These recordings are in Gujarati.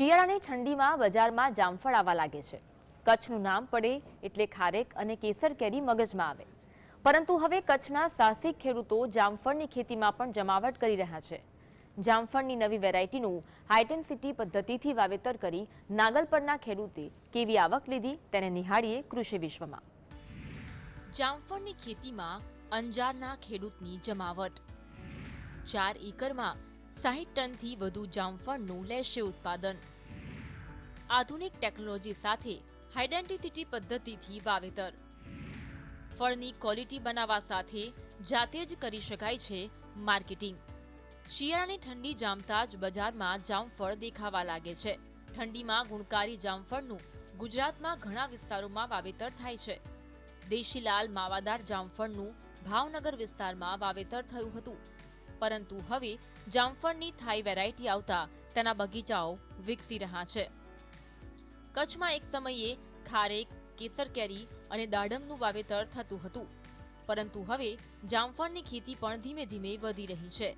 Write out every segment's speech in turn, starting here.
શિયાળાની ઠંડીમાં બજારમાં જામફળ આવવા લાગે છે. કચ્છનું નામ પડે એટલે ખારેક અને કેસર કેરી મગજમાં આવે. પરંતુ હવે કચ્છના સાહસિક ખેડૂતો જામફળની ખેતીમાં પણ જમાવટ કરી રહ્યા છે. જામફળની નવી વેરાયટીનું હાઇટેન્સિટી પદ્ધતિથી વાવેતર કરી નાગલ પરના ખેડૂતે કેવી આવક લીધી તેને નિહાળીએ કૃષિ વિશ્વમાં. જામફળની ખેતીમાં અંજારના ખેડૂતની જમાવટ. ચાર એકરમાં સાહીઠ ટનથી વધુ જામફળનું લેશે ઉત્પાદન. આધુનિક ટેકનોલોજી સાથે હાઇડેન્ટિસિટી પદ્ધતિથી વાવેતર. ફળની ક્વોલિટી બનાવવા સાથે જાતે જ કરી શકાય છે માર્કેટિંગ. શિયાળાની ઠંડી જામતા જ બજારમાં જામફળ દેખાવા લાગે છે. ઠંડીમાં ગુણકારી જામફળનું ગુજરાતમાં ઘણા વિસ્તારોમાં વાવેતર થાય છે. દેશીલાલ માવાદાર જામફળનું ભાવનગર વિસ્તારમાં વાવેતર થયું હતું. પરંતુ હવે જામફળની થાઈ વેરાયટી આવતા તેના બગીચાઓ વિકસી રહ્યા છે. કચ્છમાં એક સમયે ખારેક, કેસર કેરી અને દાડમનું વાવેતર થતું હતું. પરંતુ હવે જામફળની ખેતી પણ ધીમે ધીમે વધી રહી છે.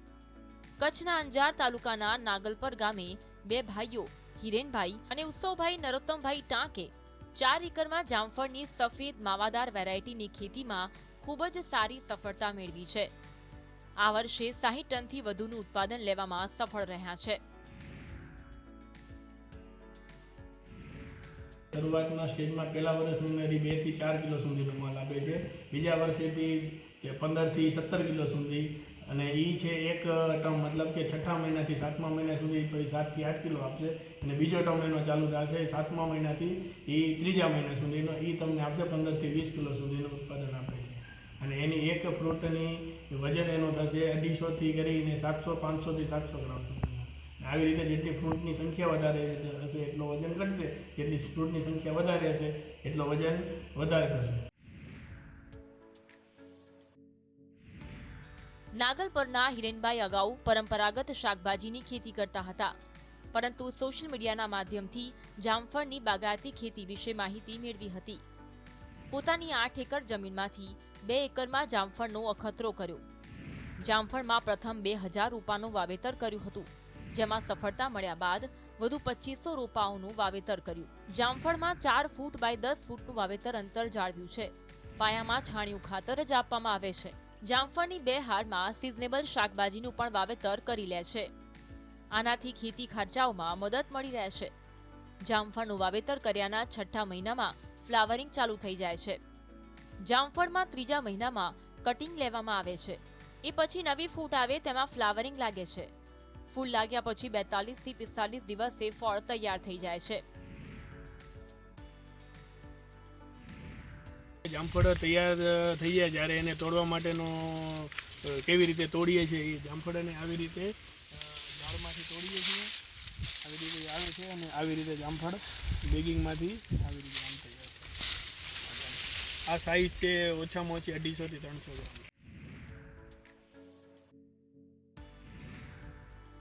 કચ્છના અંજાર તાલુકાના નાગલપર ગામે બે ભાઈઓ, હિરેનભાઈ અને ઉત્સવભાઈ નરોત્તમભાઈ ટાંકે ચાર એકરમાં જામફળની સફેદ માવાદાર વેરાયટીની ખેતીમાં ખૂબ જ સારી સફળતા મેળવી છે. આ વર્ષે સાહીઠ ટનથી વધુનું ઉત્પાદન લેવામાં સફળ રહ્યા છે. શરૂઆતના સ્ટેજમાં પહેલા વર્ષની અંદરથી બેથી ચાર કિલો સુધીનો માલ આપે છે. બીજા વર્ષેથી પંદરથી સત્તર કિલો સુધી. અને એ છે એક ટર્મ મતલબ કે છઠ્ઠા મહિનાથી સાતમા મહિના સુધી પછી સાતથી આઠ કિલો આપશે. અને બીજો ટર્મ એનો ચાલુ થશે સાતમા મહિનાથી એ ત્રીજા મહિના સુધીનો. એ તમને આપશે પંદરથી વીસ કિલો સુધીનું ઉત્પાદન આપે છે. અને એની એક ફ્રૂટની વજન એનો થશે અઢીસોથી કરીને સાતસો, પાંચસોથી સાતસો ગ્રામ. આવી રીતે જેટલી ફ્રૂટની સંખ્યા વધારે હશે એટલો વજન ઘટશે જેટલી ફ્રૂટની સંખ્યા વધારે હશે, એટલો વજન વધારે થશે. નાગલ હિરેનભાઈ અગાઉ પરંપરાગત શાકભાજીની ખેતી કરતા હતા. પરંતુ સોશિયલ મીડિયાના માધ્યમથી જામફળની બાગાયતી ખેતી વિશે માહિતી મેળવી હતી. પોતાની આઠ એકર જમીનમાંથી બે એકરમાં જામફળનો અખતરો કર્યો. જામફળમાં પ્રથમ બે હજાર રૂપાનું વાવેતર કર્યું હતું. જેમાં સફળતા મળ્યા બાદ વધુ પચીસો રોપાઓનું વાવેતર કર્યું. જામફળમાં ચાર ફૂટ બાય દસ ફૂટનું વાવેતર અંતર જાળવ્યું છે. પાયામાં છાણિયું ખાતર જ આપવામાં આવે છે. જામફળની બે હારમાં સિઝનેબલ શાકભાજીનું પણ વાવેતર કરી લે છે. આનાથી ખેતી ખર્ચાઓમાં મદદ મળી રહેશે જામફળનું વાવેતર કર્યાના છઠ્ઠા મહિનામાં ફ્લાવરિંગ ચાલુ થઈ જાય છે. જામફળમાં ત્રીજા મહિનામાં કટિંગ લેવામાં આવે છે. એ પછી નવી ફૂટ આવે તેમાં ફ્લાવરિંગ લાગે છે. ફૂલ લાગ્યા પછી બેતાલીસથી પિસ્તાલીસ દિવસે ફળ તૈયાર થઈ જાય છે. જામફળ તૈયાર થઈ જાય જ્યારે એને તોડવા માટેનો કેવી રીતે તોડીએ છીએ એ જામફળને આવી રીતે ઝાડમાંથી તોડીએ છીએ. આવી રીતે આવે છે અને આવી રીતે જામફળ બેગિંગમાંથી આવી રીતે આમ તૈયાર છે. આ સાઈઝ છે ઓછામાં ઓછી અઢીસોથી ત્રણસો ગ્રામ.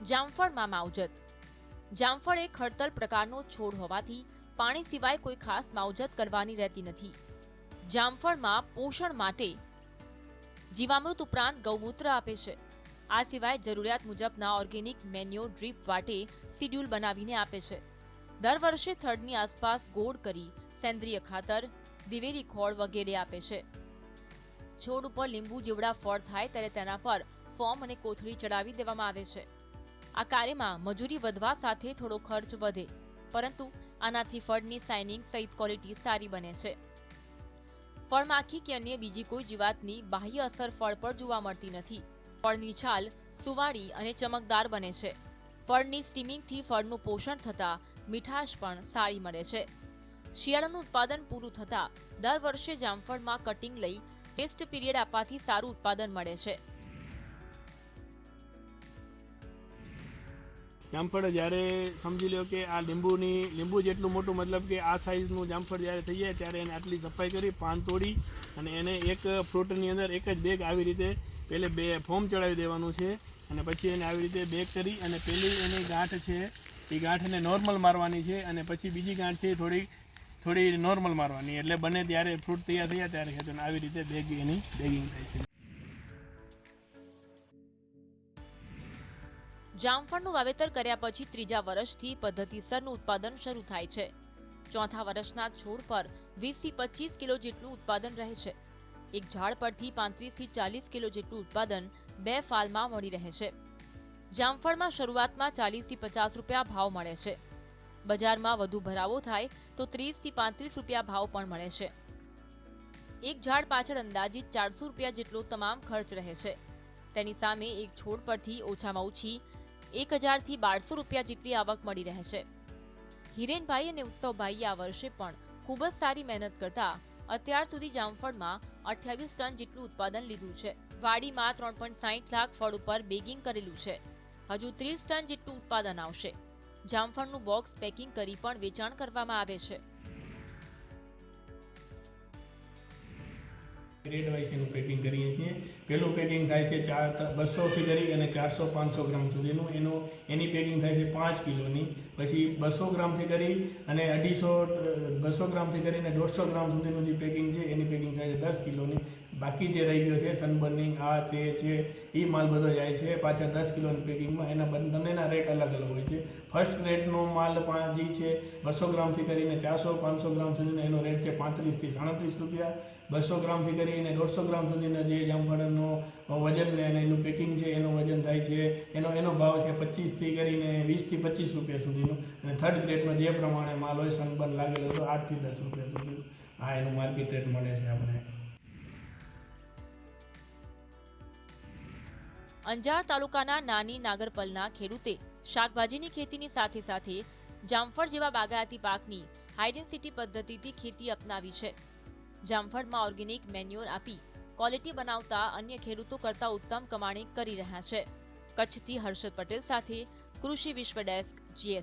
જામફળમાં માવજત. જામફળ એ ખડતલ પ્રકારનો છોડ હોવાથી પાણી સિવાય કોઈ ખાસ માવજત કરવાની રહેતી નથી. જામફળમાં પોષણ માટે જીવામૃત ઉપરાંત ગૌમૂત્ર આપે છે. આ સિવાય જરૂરિયાત મુજબના ઓર્ગેનિક મેન્યુ ડ્રીપ વાટે શિડ્યુલ બનાવીને આપે છે. દર વર્ષે થડની આસપાસ ગોળ કરી સેન્દ્રિય ખાતર, દિવેલી ખોળ વગેરે આપે છે. છોડ ઉપર લીંબુ, જેવડા, ફળ થાય ત્યારે તેના પર ફોર્મ અને કોથળી ચડાવી દેવામાં આવે છે. આ કાર્યમાં મજૂરી વધવા સાથે થોડો ખર્ચ વધે, પરંતુ આનાથી ફળની સાઇનિંગ સહિત ક્વોલિટી સારી બને છે. ફળમાખી કે અન્ય બીજી કોઈ જીવાતની બાહ્ય અસર ફળ પર જોવા મળતી નથી. ફળની છાલ સુવાળી અને ચમકદાર બને છે. ફળની સ્ટીમિંગથી ફળનું પોષણ થતાં મીઠાશ પણ સારી મળે છે. શિયાળાનું ઉત્પાદન પૂરું થતાં દર વર્ષે જામફળમાં કટિંગ લઈ ટેસ્ટ પીરિયડ આપવાથી સારું ઉત્પાદન મળે છે. જામફળ જ્યારે સમજી લો કે આ લીંબુની, લીંબુ જેટલું મોટું મતલબ કે આ સાઇઝનું જામફળ જ્યારે થઈ જાય ત્યારે એને આટલી સફાઈ કરી, પાન તોડી અને એને એક ફ્રૂટની અંદર એક જ બેગ આવી રીતે પહેલે બે ફોર્મ ચડાવી દેવાનું છે અને પછી એને આવી રીતે બેગ કરી અને પેલી એની ગાંઠ છે, એ ગાંઠ એને નોર્મલ મારવાની છે અને પછી બીજી ગાંઠ છે થોડી થોડી નોર્મલ મારવાની. એટલે બને ત્યારે ફ્રૂટ તૈયાર થયા ત્યારે આવી રીતે બેગ એની બેગિંગ થાય છે. જામફળનું વાવેતર કર્યા પછી ત્રીજા વર્ષથી પદ્ધતિસરનું ઉત્પાદન શરૂ થાય છે. ચોથા વર્ષના છોડ પર વીસથી પચીસ કિલો જેટલું ઉત્પાદન રહે છે. એક ઝાડ પરથી પાંત્રીસથી ચાલીસ કિલો જેટલું ઉત્પાદન બે ફાલમાં મળી રહે છે. જામફળમાં શરૂઆતમાં ચાલીસથી પચાસ રૂપિયા ભાવ મળે છે. બજારમાં વધુ ભરાવો થાય તો ત્રીસથી પાંત્રીસ રૂપિયા ભાવ પણ મળે છે. એક ઝાડ પાછળ અંદાજિત ચારસો રૂપિયા જેટલો તમામ ખર્ચ રહે છે. તેની સામે એક છોડ પરથી ઓછામાં ઓછી એક હજારથી બારસો રૂપિયા જેટલી આવક મળી રહે છે. હિરેનભાઈ અને ઉત્સવભાઈએ આ વર્ષે પણ ખૂબ જ સારી મહેનત કરતા અત્યાર સુધી જામફળમાં અઠ્યાવીસ ટન જેટલું ઉત્પાદન લીધું છે. વાડીમાં ત્રણ પોઈન્ટ સાહીઠ લાખ ફળ ઉપર બેગિંગ કરેલું છે. હજુ ત્રીસ ટન જેટલું ઉત્પાદન આવશે. જામફળનું બોક્સ પેકિંગ કરી પણ વેચાણ કરવામાં આવે છે. ગ્રેડ વાઇઝ એનું પેકિંગ કરીએ છીએ. પહેલું પેકિંગ થાય છે ચાર બસોથી કરી અને ચારસો પાંચસો ગ્રામ સુધીનું. એનું, એની પેકિંગ થાય છે પાંચ કિલોની. પછી બસો ગ્રામથી કરી અને અઢીસો બસો ગ્રામથી કરીને દોઢસો ગ્રામ સુધીનું જે પેકિંગ છે, એની પેકિંગ થાય છે દસ કિલોની. બાકી જે રહી ગયો છે સનબર્નિંગ આ તે છે એ માલ બધો જાય છે, પાછા દસ કિલોની પેકિંગમાં એના બંનેના રેટ અલગ અલગ હોય છે. ફર્સ્ટ રેટનો માલ પણ જે છે, બસો ગ્રામથી કરીને ચારસો, પાંચસો ગ્રામ સુધીનો એનો રેટ છે પાંત્રીસથી સાડત્રીસ રૂપિયા. બસો ગ્રામથી કરીને દોઢસો ગ્રામ સુધીના જે જામફળનો વજન અને એનું પેકિંગ છે, એનું વજન થાય છે, એનો એનો ભાવ છે પચીસથી કરીને વીસથી પચીસ રૂપિયા સુધીનો. અને થર્ડ ગ્રેડનો જે પ્રમાણે માલ હોય સનબર્ન લાગેલો તો આઠથી દસ રૂપિયા સુધીનો. આ એનું માર્કેટ રેટ મળે છે આપણે. અંજાર તાલુકાના નાની નાગરપલના ખેડૂતે શાકભાજીની ખેતીની સાથે સાથે જામફળ જેવા બાગાયતી પાકની હાઇડેન્સિટી પદ્ધતિથી ખેતી અપનાવી છે. જામફળમાં ઓર્ગેનિક મેન્યુઅર આપી ક્વોલિટી બનાવતા અન્ય ખેડૂતો કરતા ઉત્તમ કમાણી કરી રહ્યા છે. કચ્છથી હર્ષદ પટેલ સાથે કૃષિ વિશ્વ ડેસ્ક જીએસ